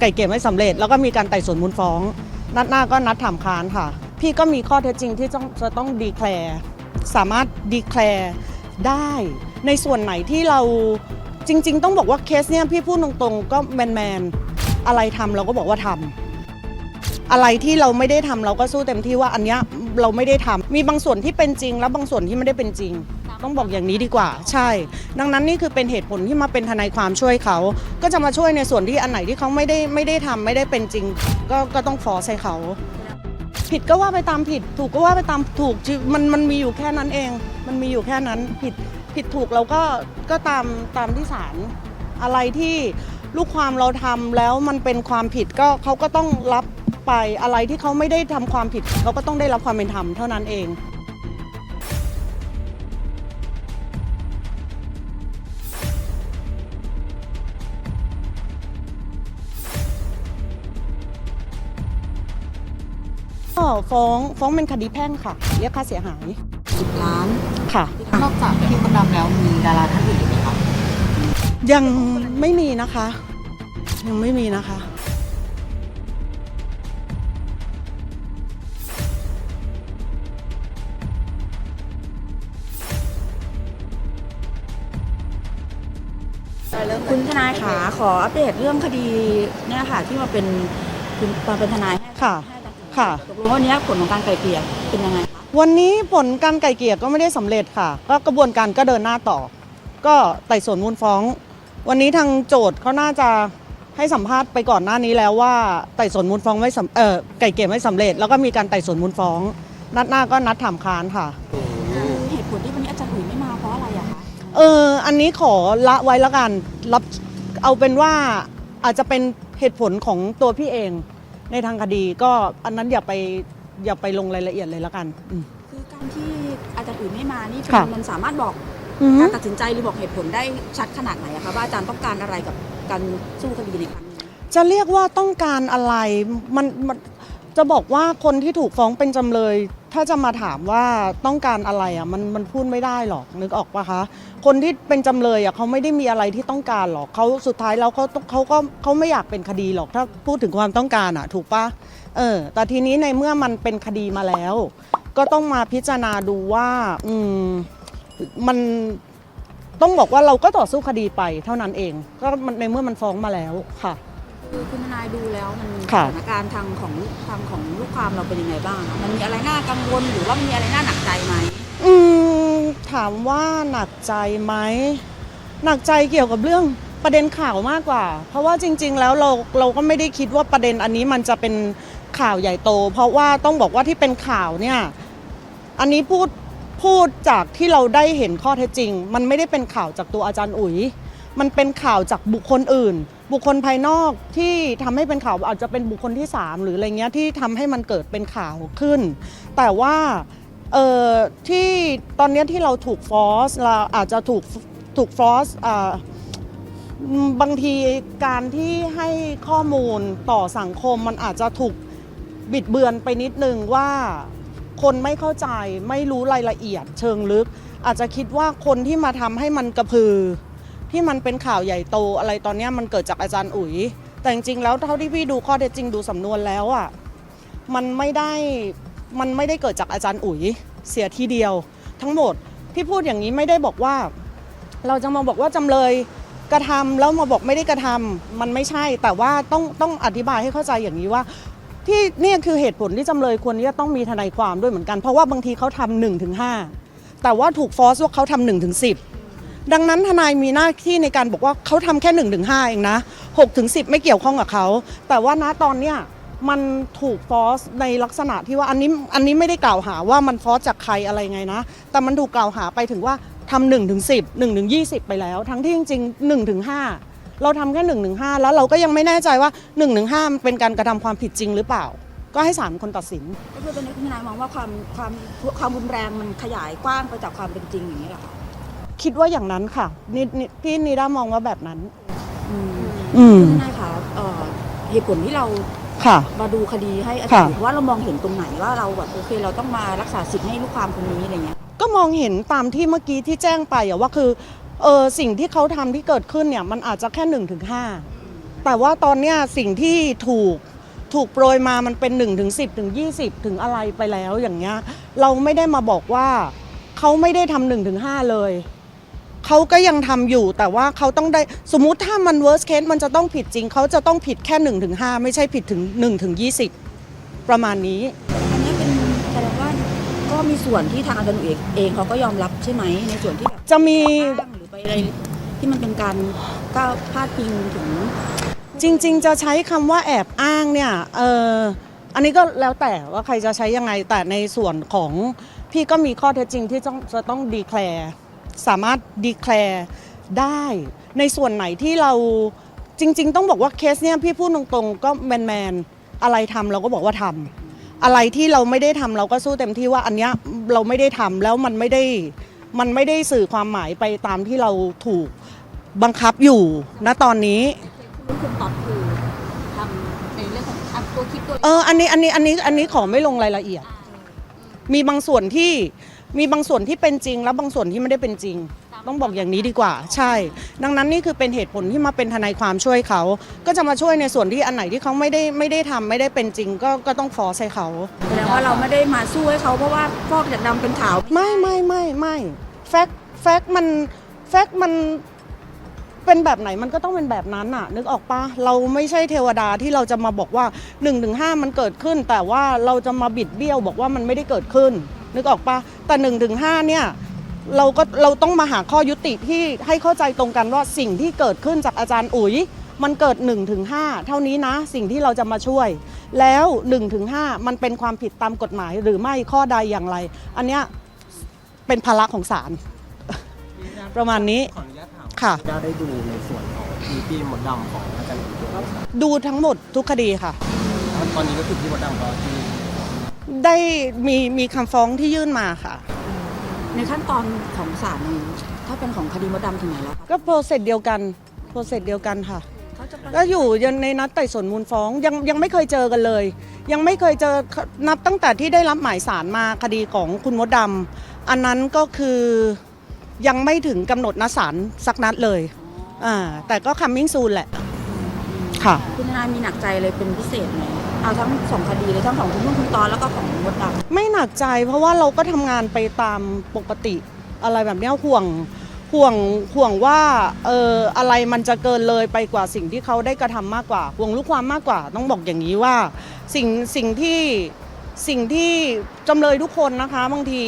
ไก่เกลี่ยไม่สำเร็จ แล้วก็มีการไต่สวนมูลฟ้อง นัดหน้าก็นัดถามค้านค่ะ พี่ก็มีข้อเท็จจริงที่ต้องจะต้องดีแคลร์สามารถดีแคลร์ได้ ในส่วนไหนที่เราจริง ๆ ต้องบอกว่าเคสเนี่ยพี่พูดตรงๆ ก็แมนๆ อะไรทำเราก็บอกว่าทำ อะไรที่เราไม่ได้ทำเราก็สู้เต็มที่ว่าอันเนี้ยเราไม่ได้ทำมีบางส่วนที่เป็นจริง และบางส่วนที่ไม่ได้เป็นจริง ต้องบอกอย่างนี้ดีกว่า ใช่ ดังนั้นนี่คือเป็นเหตุผลที่มาเป็นทนายความช่วยเขา ก็จะมาช่วยในส่วนที่อันไหนที่เขาไม่ได้ไม่ได้ทำไม่ได้เป็นจริง ก็ก็ต้องฟอร์ใส่เขา ผิดก็ว่าไปตามผิด ถูกก็ว่าไปตามถูกมันมันมีอยู่แค่นั้นเอง มันมีอยู่แค่นั้นผิดผิดถูกเราก็ก็ตามตามที่ศาลอะไรที่ลูกความเราทำแล้วมันเป็นความผิดก็เขาก็ต้องรับ ไปอะไรที่เขาไม่ได้ทำความผิดเขาก็ต้องได้รับความเป็นธรรมเท่านั้นเองก็ฟ้องฟ้องเป็นคดีแพ่งค่ะ เรียกค่าเสียหายสิบล้านค่ะ นอกจากพี่คนดำแล้วมีดาราท่านอื่นอีกไหมครับยังไม่มีนะคะ ยังไม่มีนะคะ นายขาขออัปเดตเรื่องคดีเนี่ยค่ะ ที่มาเป็นคุณมาเป็นทนายให้ค่ะให้ตัดสินค่ะตกลงวันนี้ผลของการไกล่เกลี่ยเป็นยังไงคะวันนี้ผลการไกล่เกลี่ยก็ไม่ได้สำเร็จค่ะ ก็กระบวนการก็เดินหน้าต่อ ก็ไต่สวนมูลฟ้อง วันนี้ทางโจทย์เขาน่าจะให้สัมภาษณ์ไปก่อนหน้านี้แล้วว่าไต่สวนมูลฟ้องไม่สำเออไก่เกลี่ยไม่สำเร็จ แล้วก็มีการไต่สวนมูลฟ้อง นัดหน้าก็นัดถามค้านค่ะคือเหตุผลที่วันนี้อาจารย์อุ๋ยไม่มาเพราะอะไรอะคะเอออันนี้ขอละไว้แล้วกันรับ เอาเป็นว่าอาจจะเป็นเหตุผลของตัวพี่เองในทางคดีก็อันนั้นอย่าไปอย่าไปลงรายละเอียดเลยแล้วกันอืม คือการที่อาจารย์อุ๋ยไม่มานี่ค่ะ มันสามารถบอกอือฮึการตัดสินใจหรือบอกเหตุผลได้ชัดขนาดไหนอะคะว่าอาจารย์ต้องการอะไรกับการสู้คดีในครั้งนี้ จะเรียกว่าต้องการอะไรมันมัน จะบอกว่าคนที่ถูกฟ้องเป็นจำเลย ถ้าจะมาถามว่าต้องการอะไรอะมันมันพูดไม่ได้หรอกนึกออกปะคะ คนที่เป็นจำเลยอะเขาไม่ได้มีอะไรที่ต้องการหรอกเขาสุดท้ายแล้วเขาเขาก็เขาไม่อยากเป็นคดีหรอกถ้าพูดถึงความต้องการอะ ถูกปะเออ แต่ทีนี้ในเมื่อมันเป็นคดีมาแล้ว ก็ต้องมาพิจารณาดูว่า อืมมันต้องบอกว่าเราก็ต่อสู้คดีไปเท่านั้นเอง ก็มันในเมื่อมันฟ้องมาแล้วค่ะ คือคุณทนายดูแล้วมันสค่ะถานการณ์ทางของทางของลูกความเราเป็นยังไงบ้างคะมันมีอะไรน่ากังวลหรือว่ามีอะไรน่าหนักใจไหมอืมถามว่าหนักใจไหมหนักใจเกี่ยวกับเรื่องประเด็นข่าวมากกว่า เพราะว่าจริง ๆ แล้วเราเราก็ไม่ได้คิดว่าประเด็นอันนี้มันจะเป็นข่าวใหญ่โต เพราะว่าต้องบอกว่าที่เป็นข่าวเนี่ยอันนี้พูดพูดจากที่เราได้เห็นข้อเท็จจริง มันไม่ได้เป็นข่าวจากตัวอาจารย์อุ๋ย มันเป็นข่าวจากบุคคลอื่น บุคคลภายนอกที่ทำให้เป็นข่าวอาจจะเป็นบุคคลที่ 3 หรืออะไรเงี้ยที่ทำให้มันเกิดเป็นข่าวขึ้น แต่ว่าเอ่อที่ตอนนี้ที่เราถูกฟอสเราอาจจะถูกถูกฟอสอ่าบางทีการที่ให้ข้อมูลต่อสังคมมันอาจจะถูกบิดเบือนไปนิดนึงว่าคนไม่เข้าใจไม่รู้รายละเอียดเชิงลึก อาจจะคิดว่าคนที่มาทำให้มันกระพือ ที่มันเป็นข่าวใหญ่โตอะไรตอนนี้มันเกิดจากอาจารย์อุ๋ย แต่จริงๆแล้วเท่าที่พี่ดูข้อเท็จจริงดูสำนวนแล้วอะมันไม่ได้มันไม่ได้เกิดจากอาจารย์อุ๋ยเสียทีเดียว ทั้งหมดที่พูดอย่างนี้ไม่ได้บอกว่า เราจะมาบอกว่าจำเลยกระทำแล้วมาบอกไม่ได้กระทำมันไม่ใช่ แต่ว่าต้องต้องอธิบายให้เข้าใจอย่างนี้ว่าที่นี่คือเหตุผลที่จำเลยควรที่จะต้องมีทนายความด้วยเหมือนกัน เพราะว่าบางทีเขาทำหนึ่งถึงห้าแต่ว่าถูกฟอสว่าเขาทำหนึ่งถึงสิบ ดังนั้นทนายมีหน้าที่ในการบอกว่าเขาทำแค่1นถึงหเองนะ6ถึง10 ไม่เกี่ยวข้องกับเขา แต่ว่าณตอนเนี้ยมันถูกฟอสในลักษณะที่ว่าอันนี้อันนี้ไม่ได้กล่าวหาว่ามันฟอสจากใครอะไรไงนะ แต่มันถูกกล่าวหาไปถึงว่าทำหนึ่งถึงสิบหนึ่งถึงยี่สิบไปแล้ว ทั้งที่จริงๆหนึ่งถึงห้าเราทำแค่หนึ่งถึงห้าแล้วเราก็ยังไม่แน่ใจว่า1นถึงห้าเป็นการกระทำความผิดจริงหรือเปล่า ก็ให้ศาลคนตัดสินก็คือตอนนี้ทนายมองว่าความความความรุนแรงมันขยายกว้างไปจากความเป็นจริงอย่างนี้เหรอคะ คิดว่าอย่างนั้นค่ะนินิพี่นิด้ามองว่าแบบนั้น อืมอืมคุณทนายคะเอ่อเหตุผลที่เราค่ะ มาดูคดีให้อาจารย์ค่ะว่าเรามองเห็นตรงไหนว่าเราแบบโอเคเราต้องมารักษาสิทธิ์ให้ลูกความคนนี้อะไรเงี้ย ก็มองเห็นตามที่เมื่อกี้ที่แจ้งไปอะว่าคือเออสิ่งที่เขาทำที่เกิดขึ้นเนี่ยมันอาจจะแค่1นถึงหแต่ว่าตอนเนี้ยสิ่งที่ถูกถูกโปรยมามันเป็น1ถึง10ถึง20ถึงอะไรไปแล้วอย่างเงี้ย เราไม่ได้มาบอกว่าเขาไม่ได้ทำหนึ่งถึงห้าเลย เขาก็ยังทำอยู่แต่ว่าเขาต้องได้สมมุติถ้ามัน worst case มันจะต้องผิดจริง เขาจะต้องผิดแค่1ถึง5ไม่ใช่ผิดถึง1ถึง20ประมาณนี้ อันนี้เป็นแสดงว่าก็มีส่วนที่ทางอาจารย์เอกเองเขาก็ยอมรับใช่ไหมในส่วนที่แบบจะมี อ้างหรือไปอะไรที่มันเป็นการก้าวพาดพิงถึง จริงๆ จะใช้คำว่าแอบอ้างเนี่ยเอออันนี้ก็แล้วแต่ว่าใครจะใช้ยังไงแต่ในส่วนของพี่ก็มีข้อเท็จจริงที่ต้องจะต้องดีแคลร์ สามารถดีแคลร์ได้ในส่วนไหนที่เราจริง ๆ ต้องบอกว่าเคสเนี่ยพี่พูดตรงๆ ก็แมนๆ อะไรทำเราก็บอกว่าทำอะไรที่เราไม่ได้ทำเราก็สู้เต็มที่ว่าอันเนี้ยเราไม่ได้ทำแล้วมันไม่ได้มันไม่ได้สื่อความหมายไปตามที่เราถูกบังคับอยู่ณตอนนี้คุณตอบคือทำในเรื่องของตัวคลิปตัวเอออันนี้อันนี้อันนี้อันนี้ขอไม่ลงรายละเอียด มีบางส่วนที่ มีบางส่วนที่เป็นจริง แล้วบางส่วนที่ไม่ได้เป็นจริง ต้องบอกอย่างนี้ดีกว่า ใช่ ดังนั้นนี่คือเป็นเหตุผลที่มาเป็นทนายความช่วยเขา ก็จะมาช่วยในส่วนที่อันไหนที่เขาไม่ได้ไม่ได้ทำไม่ได้เป็นจริง ก็ก็ต้องฟอร์ใส่เขาแสดงว่าเราไม่ได้มาสู้ให้เขาเพราะว่าฟอกจากดำเป็นขาว ไม่ไม่ไม่ไม่แฟกแฟกมันแฟกมันเป็นแบบไหนมันก็ต้องเป็นแบบนั้นน่ะ นึกออกปะเราไม่ใช่เทวดาที่เราจะมาบอกว่า1นถึงหมันเกิดขึ้น แต่ว่าเราจะมาบิดเบี้ยวบอกว่ามันไม่ได้เกิดขึ้น นึกออกปะแต่1นถึงหเนี่ยเราก็เราต้องมาหาข้อยุติที่ให้เข้าใจตรงกันว่าสิ่งที่เกิดขึ้นจากอาจารย์อุ๋ย มันเกิด1นถึงหเท่านี้นะ สิ่งที่เราจะมาช่วย แล้ว1นถึงหมันเป็นความผิดตามกฎหมายหรือไม่ข้อใดอย่างไร อันเนี้ยเป็นภาระของศาลประมาณนี้ขออนุญาตถามค่ะได้ได้ดูในส่วนของทีพี่มดดำของอาจารย์อุ๋ยด้วยไหมครับดูทั้งหมดทุกคดีค่ะ ตอนนี้ก็คือพี่มดดำก็ที่ ได้มีมีคำฟ้องที่ยื่นมาค่ะ ในขั้นตอนของศาลมันถ้าเป็นของคดีมดดำถึงไหนแล้วคะก็โปรเซสเดียวกันโปรเซสเดียวกันค่ะ เขาจะประก็อยู่ยังในนัดไต่สวนมูลฟ้องยังยังไม่เคยเจอกันเลย ยังไม่เคยเจอนับตั้งแต่ที่ได้รับหมายสารมาคดีของคุณมดดำอันนั้นก็คือยังไม่ถึงกำหนดนัดศาลสักนัดเลยอ่าแต่ก็คัมมิ่งซูนแหละ ค่ะ คุณทนายมีหนักใจเลยเป็นพิเศษไหมเอาทั้งสองคดีเลยทั้งของคุณนุ่นคุณตอนแล้วก็ของมดดำไม่หนักใจเพราะว่าเราก็ทำงานไปตามปกติอะไรแบบเนี้ยห่วงห่วงห่วงว่าเอออะไรมันจะเกินเลยไปกว่าสิ่งที่เขาได้กระทำมากกว่าห่วงลูกความมากกว่า ต้องบอกอย่างนี้ว่า สิ่งสิ่งที่สิ่งที่จำเลยทุกคนนะคะบางที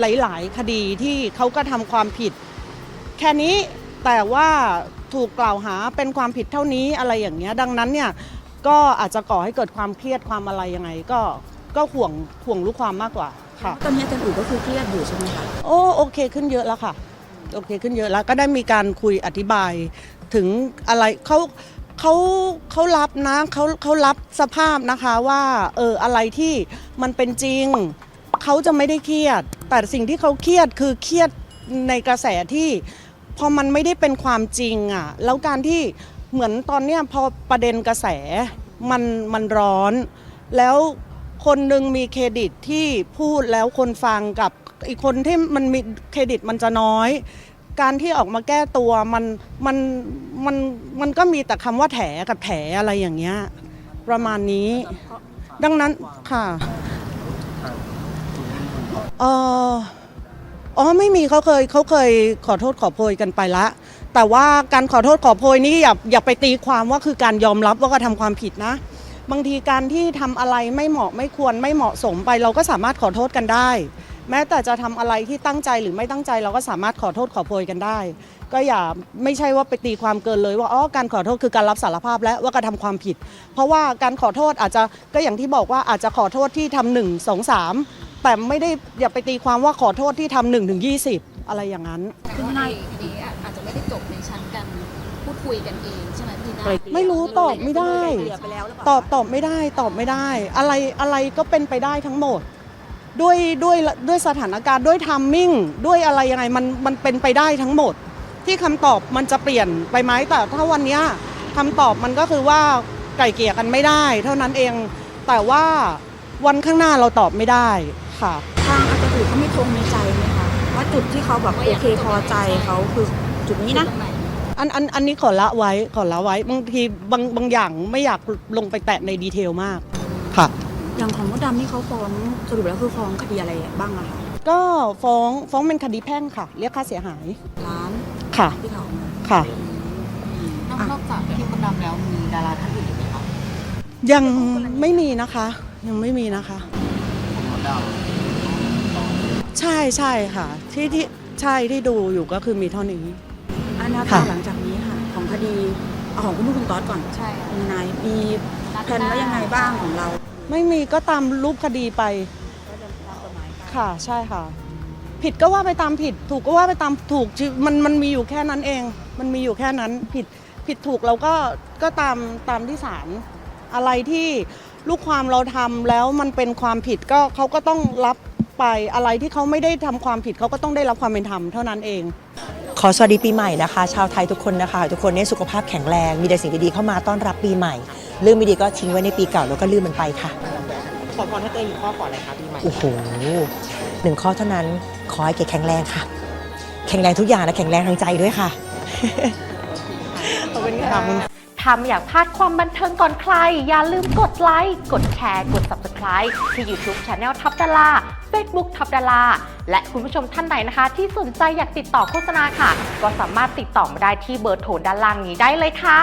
หลาย ๆ คดีที่เขาก็ทำความผิด แค่นี้แต่ว่า ถูกกล่าวหาเป็นความผิดเท่านี้อะไรอย่างเงี้ยดังนั้นเนี่ยก็อาจจะก่อให้เกิดความเครียดความอะไรยังไง ก็ก็ห่วงห่วงลูกความมากกว่าค่ะ ตอนนี้อาจารย์อุ๋ยก็คือเครียดอยู่ใช่ไหมคะโอ้โอเคขึ้นเยอะแล้วค่ะ โอเคขึ้นเยอะแล้วก็ได้มีการคุยอธิบายถึงอะไรเขาเขาเขารับนะเขาเขารับสภาพนะคะว่าเอออะไรที่มันเป็นจริงเขาจะไม่ได้เครียด แต่สิ่งที่เขาเครียดคือเครียดในกระแสที่ พอมันไม่ได้เป็นความจริงอะแล้วการที่เหมือนตอนเนี้ยพอประเด็นกระแสมันมันร้อน แล้วคนหนึ่งมีเครดิตที่พูดแล้วคนฟังกับอีกคนที่มันมีเครดิตมันจะน้อย การที่ออกมาแก้ตัวมันมันมันมันก็มีแต่คำว่าแถกับแถอะไรอย่างเงี้ยประมาณนี้ ดังนั้นค่ะทางคุณนุ่นคุณตอนเออ อ๋อไม่มีเขาเคยเขาเคยขอโทษขอโพยกันไปละ แต่ว่าการขอโทษขอโพยนี่อย่าอย่าไปตีความว่าคือการยอมรับว่าก็ทำความผิดนะ บางทีการที่ทำอะไรไม่เหมาะไม่ควรไม่เหมาะสมไป เราก็สามารถขอโทษกันได้ แม้แต่จะทำอะไรที่ตั้งใจหรือไม่ตั้งใจเราก็สามารถขอโทษขอโพยกันได้ ก็อย่าไม่ใช่ว่าไปตีความเกินเลยว่าอ๋อการขอโทษคือการรับสารภาพและว่ากระทำความผิด เพราะว่าการขอโทษอาจจะก็อย่างที่บอกว่าอาจจะขอโทษที่ทำหนึ่งสองสาม แต่ไม่ได้อย่าไปตีความว่าขอโทษที่ทำหนึ่งถึงยี่สิบอะไรอย่างนั้น คือในคดีอาจจะไม่ได้จบในชั้นการพูดคุยกันเองใช่ไหมพี่นาไม่รู้ตอบไม่ได้เคลียร์ไปแล้วหรือเปล่าตอบตอบไม่ได้ตอบไม่ได้ อะไรอะไรก็เป็นไปได้ทั้งหมด ด้วยด้วยด้วยสถานการณ์ด้วยทัมมิ่งด้วยอะไรยังไงมันมันเป็นไปได้ทั้งหมด ที่คำตอบมันจะเปลี่ยนไปไหมแต่ถ้าวันเนี้ยคำตอบมันก็คือว่าไก่เกลี่ยกันไม่ได้ เท่านั้นเองแต่ว่าวันข้างหน้าเราตอบไม่ได้ ค่ะ ทางอาจารย์อุ๋ยเขามีธงในใจไหมคะว่าจุดที่เขาแบบโอเคพอใจเขาคือจุดนี้นะตรงไหนอันอันอันนี้ขอละไว้ขอละไว้บางทีบางบางอย่างไม่อยากลงไปแตะในดีเทลมากค่ะ อย่างของมดดำนี่เขาฟ้องสรุปแล้วคือฟ้องคดีอะไรบ้างอะคะก็ฟ้องฟ้องเป็นคดีแพ่งค่ะ เรียกค่าเสียหายร้านค่ะที่เขาเอามาค่ะนอกนอกจากพี่มดดำแล้วมีดาราท่านอื่นอีกไหมคะยังไม่มีนะคะ ยังไม่มีนะคะคุณมดดำ ใช่ใช่ค่ะ ที่ที่ใช่ที่ดูอยู่ก็คือมีเท่านี้อันนาค่ะคาหลังจากนี้ค่ะ ของคดีเอาของคุณลูกคุณต๊อดก่อนใช่ค่ะมีนายมีแผนว่ายังไงบ้างของเรา ไม่มีก็ตามรูปคดีไปก็จะตามกฎหมายไปค่ะ ใช่ค่ะ ผิดก็ว่าไปตามผิด ถูกก็ว่าไปตามถูกชีวิตมันมันมีอยู่แค่นั้นเอง มันมีอยู่แค่นั้นผิดผิดถูกเราก็ก็ตามตามที่ศาลอะไรที่ลูกความเราทำแล้วมันเป็นความผิดก็เขาก็ต้องรับ ไป อะไรที่เขาไม่ได้ทำความผิดเขาก็ต้องได้รับความเป็นธรรมเท่านั้นเอง ขอสวัสดีปีใหม่นะคะ ชาวไทยทุกคนนะคะ ทุกคนเนี่ยสุขภาพแข็งแรงมีแต่สิ่งดีๆเข้ามาต้อนรับปีใหม่ เรื่องไม่ดีก็ทิ้งไว้ในปีเก่าแล้วก็ลืมมันไปค่ะขอพรให้ตัวเองอีกข้อขออะไรคะปีใหม่โอ้โหหนึ่งข้อเท่านั้นขอให้เกดแข็งแรงค่ะ แข็งแรงทุกอย่างและแข็งแรงทางใจด้วยค่ะขอบคุณค่ะถ้าไม่อยากพลาดความบันเทิงก่อนใคร อย่าลืมกดไลค์ กดแชร์ กด Subscribe ที่ YouTube Channel ทับดารา Facebook ทับดาราและคุณผู้ชมท่านไหนนะคะ ที่สนใจอยากติดต่อโฆษณาค่ะ ก็สามารถติดต่อมาได้ที่เบอร์โทรด้านล่างนี้ได้เลยค่ะ